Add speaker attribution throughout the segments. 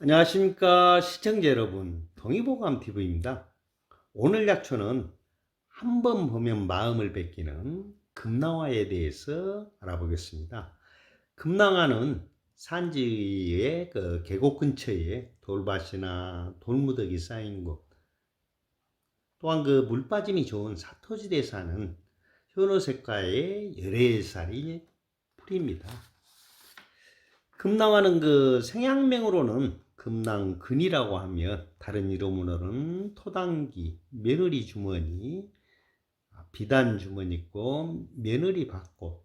Speaker 1: 안녕하십니까 시청자 여러분. 동의보감TV입니다. 오늘 약초는 한 번 보면 마음을 뺏기는 금낭화에 대해서 알아보겠습니다. 금낭화는 산지의 그 계곡 근처에 돌밭이나 돌무더기 쌓인 곳 또한 그 물빠짐이 좋은 사토지대에 사는 현오색과의 열애살이 풀입니다. 금낭화는 그 생양명으로는 금낭근이라고 하며 다른 이름으로는 토당기, 며느리 주머니, 비단 주머니 있고 며느리 밭꽃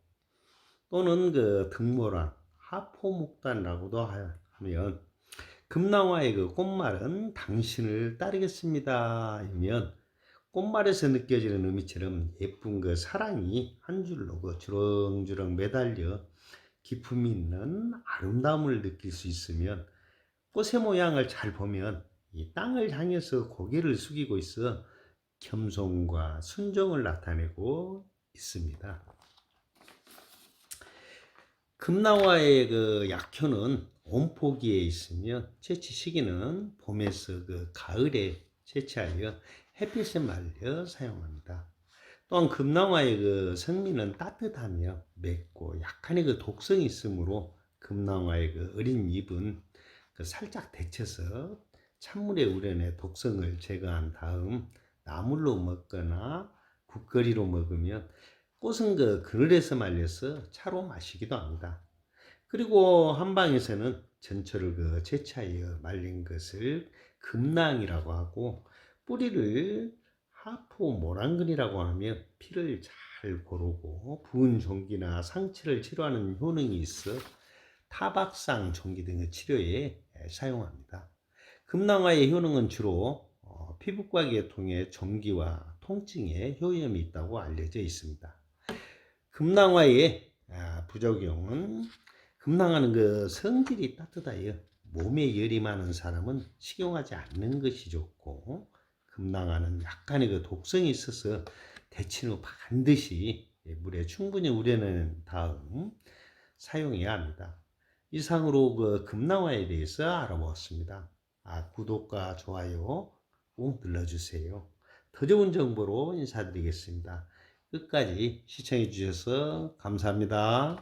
Speaker 1: 또는 그 등모란, 하포목단이라고도 하면 금낭화의 그 꽃말은 당신을 따르겠습니다. 이면 꽃말에서 느껴지는 의미처럼 예쁜 그 사랑이 한 줄로 그 주렁주렁 매달려 기품이 있는 아름다움을 느낄 수 있으면 꽃의 모양을 잘 보면 이 땅을 향해서 고개를 숙이고 있어 겸손과 순종을 나타내고 있습니다. 금나와의 그 약효는 온포기에 있으며 채취 시기는 봄에서 그 가을에 채취하여 햇빛에 말려 사용합니다. 또한 금낭화의 그 성미는 따뜻하며 맵고 약간의 그 독성이 있으므로 금낭화의 그 어린 잎은 그 살짝 데쳐서 찬물에 우려내 독성을 제거한 다음 나물로 먹거나 국거리로 먹으면 꽃은 그 그늘에서 말려서 차로 마시기도 합니다. 그리고 한방에서는 전초를 그 채취하여 말린 것을 금낭이라고 하고 뿌리를 하포 모란근이라고 하며 피를 잘 고르고 부은 종기나 상처를 치료하는 효능이 있어 타박상 종기 등의 치료에 사용합니다. 금낭화의 효능은 주로 어, 피부과 계통의 종기와 통증에 효염이 있다고 알려져 있습니다. 금낭화의 아, 부작용은 금낭화는 그 성질이 따뜻하여 몸에 열이 많은 사람은 식용하지 않는 것이 좋고 금낭화는 약간의 그 독성이 있어서 데친 후 반드시 물에 충분히 우려낸 다음 사용해야 합니다. 이상으로 그 금낭화에 대해서 알아보았습니다. 아, 구독과 좋아요 꼭 눌러주세요. 더 좋은 정보로 인사드리겠습니다. 끝까지 시청해 주셔서 감사합니다.